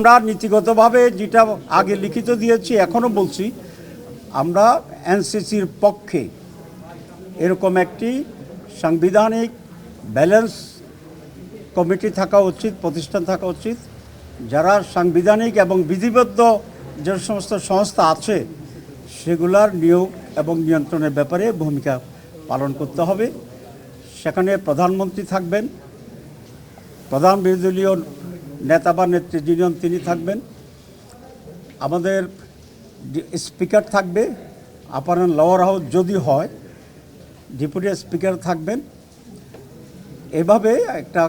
আমরা নীতিগতভাবে যেটা আগে লিখিত দিয়েছি, এখনও বলছি, আমরা এনসিসির পক্ষে এরকম একটি সাংবিধানিক ব্যালেন্স কমিটি থাকা উচিত, প্রতিষ্ঠান থাকা উচিত, যারা সাংবিধানিক এবং বিধিবদ্ধ যে সমস্ত সংস্থা আছে, সেগুলার নিয়োগ এবং নিয়ন্ত্রণের ব্যাপারে ভূমিকা পালন করতে হবে। সেখানে প্রধানমন্ত্রী থাকবেন, প্রধান বিরোধী দলীয় নেতা বা নেত্রী যিনি তিনি থাকবেন, আমাদের স্পিকার থাকবে আপার লোয়ার হাউস যদি হয়, ডেপুটি স্পিকার থাকবেন। এভাবে একটা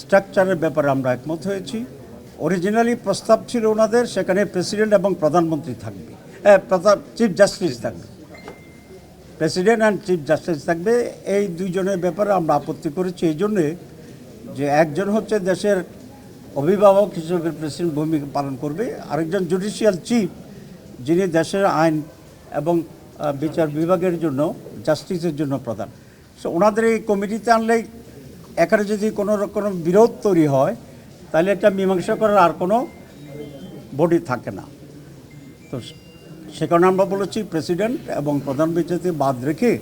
স্ট্রাকচারের ব্যাপারে আমরা একমত হয়েছি। অরিজিনালি প্রস্তাব ছিল ওনাদের, সেখানে প্রেসিডেন্ট এবং প্রধানমন্ত্রী থাকবে। হ্যাঁ চিফ জাস্টিস থাকবে। প্রেসিডেন্ট অ্যান্ড চিফ জাস্টিস থাকবে, এই দুইজনের ব্যাপারে আমরা আপত্তি করেছি। এই জন্যে যে একজন হচ্ছে দেশের অভিভাবক হিসেবে প্রেসিডেন্ট ভূমিকা পালন করবে। আরেকজন জুডিশিয়াল চিফ যিনি দেশের আইন এবং বিচার বিভাগের জন্য জাস্টিসের জন্য প্রধান। সো ওনাদের এই কমিটিতে আনলে এখানে যদি কোনো রকম বিরোধ তৈরি হয়, তাহলে এটা মীমাংসা করার আর কোনো বডি থাকে না। তো সে কারণে আমরা বলেছি প্রেসিডেন্ট এবং প্রধান বিচারপতি বাদ রেখে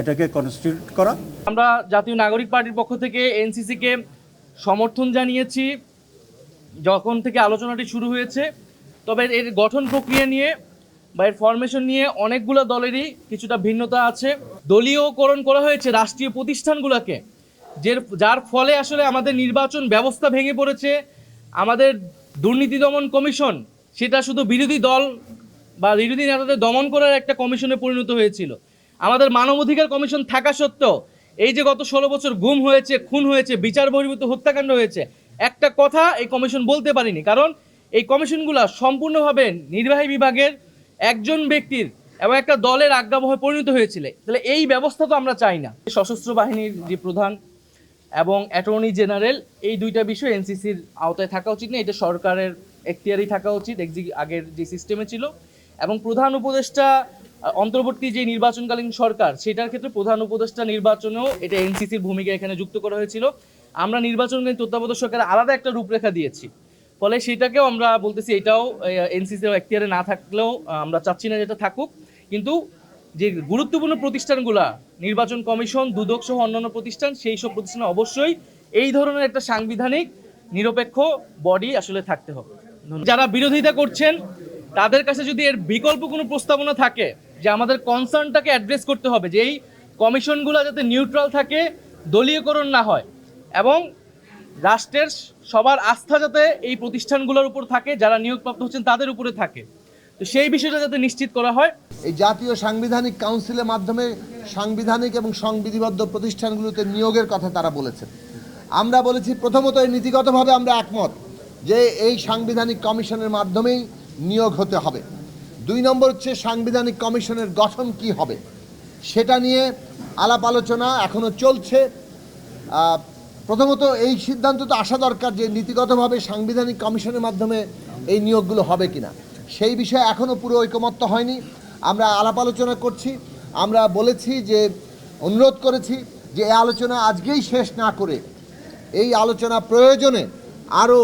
এটাকে কনস্টিটিউট করা। আমরা জাতীয় নাগরিক পার্টির পক্ষ থেকে এনসিসিকে সমর্থন জানিয়েছি যখন থেকে আলোচনাটি শুরু হয়েছে, তবে এর গঠন প্রক্রিয়া নিয়ে বা এর ফরমেশন নিয়ে অনেকগুলো দলেরই কিছুটা ভিন্নতা আছে। দলীয়করণ করা হয়েছে রাষ্ট্রীয় প্রতিষ্ঠানগুলোকে যে যার ফলে আসলে আমাদের নির্বাচন ব্যবস্থা ভেঙে পড়েছে। আমাদের দুর্নীতি দমন কমিশন, সেটা শুধু বিরোধী দল বা বিরোধী নেতাদের দমন করার একটা কমিশনে পরিণত হয়েছিল। আমাদের মানবাধিকার কমিশন থাকা সত্ত্বেও এই যে গত ষোলো বছর গুম হয়েছে, খুন হয়েছে, বিচার বহির্ভূত হত্যাকাণ্ড হয়েছে, একটা কথা এই কমিশন বলতে পারিনি। কারণ এই কমিশনগুলো সম্পূর্ণভাবে নির্বাহী বিভাগের একজন ব্যক্তির এবং একটা দলের আজ্ঞাবহে পরিণত হয়েছিল। তাহলে এই ব্যবস্থা তো আমরা চাই না। সশস্ত্র বাহিনীর যে প্রধান এবং অ্যাটর্নি জেনারেল, এই দুইটা বিষয় এনসিসির আওতায় থাকা উচিত না। এটা সরকারের এখতিয়ারই থাকা উচিত আগের যে সিস্টেমে ছিল। এবং প্রধান উপদেষ্টা অন্তর্বর্তী যে নির্বাচনকালীন সরকার, সেটার ক্ষেত্রে প্রধান উপদেষ্টা নির্বাচনেও এটা এনসিসির ভূমিকা এখানে যুক্ত করা হয়েছিল। আমরা নির্বাচনকালীন তত্ত্বাবধায়ক সরকারের আলাদা একটা রূপরেখা দিয়েছি। ফলে সেটাকেও আমরা বলতেছি এটাও এনসিসির এখতিয়ারে না থাকলেও আমরা চাচ্ছি না যেটা থাকুক। কিন্তু যে গুরুত্বপূর্ণ প্রতিষ্ঠানগুলা, নির্বাচন কমিশন, দুদক সহ অন্যান্য প্রতিষ্ঠান, সেই সব প্রতিষ্ঠানে অবশ্যই এই ধরনের একটা সাংবিধানিক, নিরপেক্ষ বডি আসলে থাকতে হবে। যারা বিরোধিতা করছেন, তাদের কাছে যদি এর বিকল্প কোনো প্রস্তাবনা থাকে যে আমাদের কনসার্নটাকে অ্যাড্রেস করতে হবে, যে এই কমিশনগুলো যাতে নিউট্রাল থাকে, দলীয়করণ না হয় এবং রাষ্ট্রের সবার আস্থা যাতে এই প্রতিষ্ঠানগুলোর উপর থাকে, যারা নিয়োগপ্রাপ্ত হচ্ছেন তাদের উপরে থাকে। তো সেই বিষয়টা যাতে নিশ্চিত করা হয়। এই জাতীয় সাংবিধানিক কাউন্সিলের মাধ্যমে সাংবিধানিক এবং সংবিধিবদ্ধ প্রতিষ্ঠানগুলোতে নিয়োগের কথা তারা বলেছেন। আমরা বলেছি, প্রথমত এই নীতিগতভাবে আমরা একমত যে এই সাংবিধানিক কমিশনের মাধ্যমেই নিয়োগ হতে হবে। দুই নম্বর হচ্ছে সাংবিধানিক কমিশনের গঠন কি হবে? সেটা নিয়ে আলাপ আলোচনা এখনও চলছে। প্রথমত এই সিদ্ধান্ত তো আসা দরকার যে নীতিগতভাবে সাংবিধানিক কমিশনের মাধ্যমে এই নিয়োগগুলো হবে কিনা। সেই বিষয়ে এখনও পুরো ঐকমত্য হয়নি। আমরা আলাপ আলোচনা করছি। আমরা বলেছি যে, অনুরোধ করেছি যে এই আলোচনা আজকেই শেষ না করে এই আলোচনা প্রয়োজনে আরও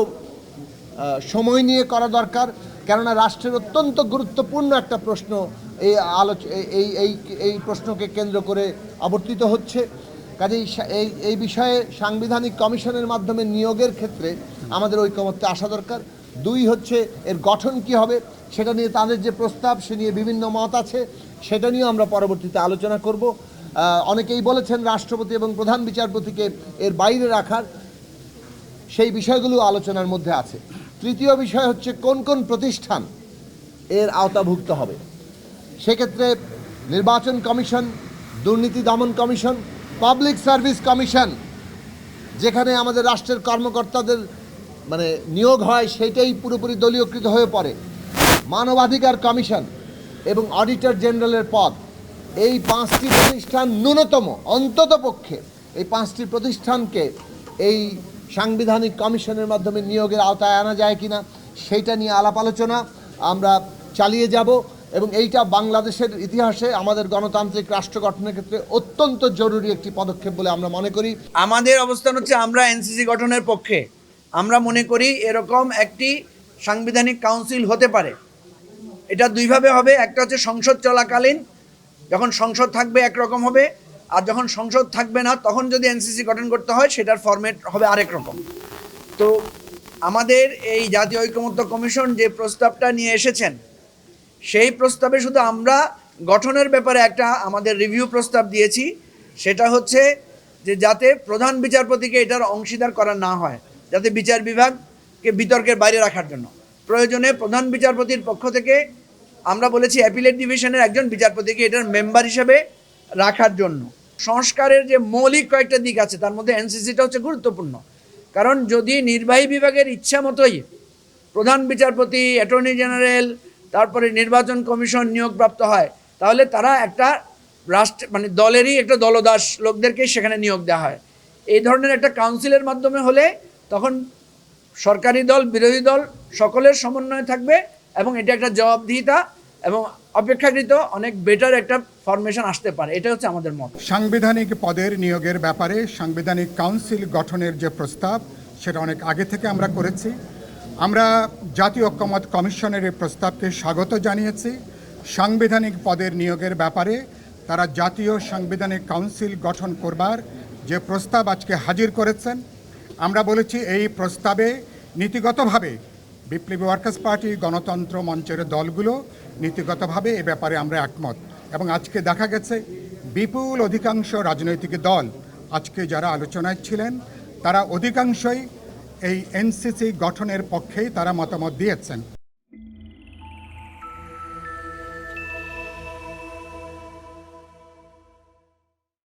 সময় নিয়ে করা দরকার। কেননা রাষ্ট্রের অত্যন্ত গুরুত্বপূর্ণ একটা প্রশ্ন এই আলোচ, এই- এই এই প্রশ্নকে কেন্দ্র করে আবর্তিত হচ্ছে। কাজেই এই এই বিষয়ে সাংবিধানিক কমিশনের মাধ্যমে নিয়োগের ক্ষেত্রে আমাদের ঐকমত্যে আসা দরকার। দুই হচ্ছে এর গঠন কি হবে, সেটা নিয়ে তাদের যে প্রস্তাব, সে নিয়ে বিভিন্ন মত আছে, সেটা নিয়েও আমরা পরবর্তীতে আলোচনা করব। অনেকেই বলেছেন রাষ্ট্রপতি এবং প্রধান বিচারপতিকে এর বাইরে রাখার, সেই বিষয়গুলো আলোচনার মধ্যে আছে। তৃতীয় বিষয় হচ্ছে কোন কোন প্রতিষ্ঠান এর আওতাভুক্ত হবে। সেক্ষেত্রে নির্বাচন কমিশন, দুর্নীতি দমন কমিশন, পাবলিক সার্ভিস কমিশন, যেখানে আমাদের রাষ্ট্রের কর্মকর্তাদের মানে নিয়োগ হয় সেটাই পুরোপুরি দলীয়কৃত হয়ে পড়ে। মানবাধিকার কমিশন এবং অডিটর জেনারেলের পদ, এই পাঁচটি প্রতিষ্ঠান ন্যূনতম অন্তত পক্ষে এই পাঁচটি প্রতিষ্ঠানকে এই সাংবিধানিক কমিশনের মাধ্যমে নিয়োগের আওতায় আনা যায় কিনা সেইটা নিয়ে আলাপ আলোচনা আমরা চালিয়ে যাব এবং এইটা বাংলাদেশের ইতিহাসে আমাদের গণতান্ত্রিক রাষ্ট্র গঠনের ক্ষেত্রে অত্যন্ত জরুরি একটি পদক্ষেপ বলে আমরা মনে করি। আমাদের অবস্থান হচ্ছে আমরা এনসিসি গঠনের পক্ষে। আমরা মনে করি এরকম একটি সাংবিধানিক কাউন্সিল হতে পারে। এটা দুইভাবে হবে, একটা হচ্ছে সংসদ চলাকালীন, যখন সংসদ থাকবে একরকম হবে আর যখন সংসদ থাকবে না, তখন যদি এনসিসি গঠন করতে হয়, সেটার ফরম্যাট হবে আরেক রকম। তো আমাদের এই জাতীয় ঐকমত্য কমিশন যে প্রস্তাবটা নিয়ে এসেছেন, সেই প্রস্তাবে শুধু আমরা গঠনের ব্যাপারে একটা আমাদের রিভিউ প্রস্তাব দিয়েছি। সেটা হচ্ছে যে যাতে প্রধান বিচারপতিকে এটার অংশীদার করা না হয়, যাতে বিচার বিভাগকে বিতর্কের বাইরে রাখার জন্য। প্রয়োজনে প্রধান বিচারপতির পক্ষ থেকে আমরা বলেছি, অ্যাপিলেট ডিভিশনের একজন বিচারপতিকে এটার মেম্বার হিসেবে রাখার জন্য। সংস্কারের যে মৌলিক কয়েকটা দিক আছে, তার মধ্যে এনসিসিটা হচ্ছে গুরুত্বপূর্ণ। কারণ যদি নির্বাহী বিভাগের ইচ্ছা মতোই প্রধান বিচারপতি, অ্যাটর্নি জেনারেল, তারপরে নির্বাচন কমিশন নিয়োগপ্রাপ্ত হয়, তাহলে তারা একটা রাষ্ট্র মানে দলেরই একটা দলদাস লোকদেরকেই সেখানে নিয়োগ দেওয়া হয়। এই ধরনের একটা কাউন্সিলের মাধ্যমে হলে তখন সরকারি দল, বিরোধী দল সকলের সমন্বয় থাকবে এবং এটা একটা জবাবদিহিতা এবং অপেক্ষাকৃত অনেক বেটার একটা ফরমেশন আসতে পারে। এটা হচ্ছে আমাদের মত। সাংবিধানিক পদের নিয়োগের ব্যাপারে সাংবিধানিক কাউন্সিল গঠনের যে প্রস্তাব, সেটা অনেক আগে থেকে আমরা করেছি। আমরা জাতীয় ঐক্যমত কমিশনের এই প্রস্তাবকে স্বাগত জানিয়েছি। সাংবিধানিক পদের নিয়োগের ব্যাপারে তারা জাতীয় সাংবিধানিক কাউন্সিল গঠন করবার যে প্রস্তাব আজকে হাজির করেছেন, আমরা বলেছি এই প্রস্তাবে নীতিগতভাবে বিপ্লবী ওয়ার্কার্স পার্টি, গণতন্ত্র মঞ্চের দলগুলো নীতিগতভাবে এ ব্যাপারে আমরা একমত। এবং আজকে দেখা গেছে, বিপুল অধিকাংশ রাজনৈতিক দল আজকে যারা আলোচনায় ছিলেন, তারা অধিকাংশই এই এনসিসি গঠনের পক্ষেই তারা মতামত দিয়েছেন।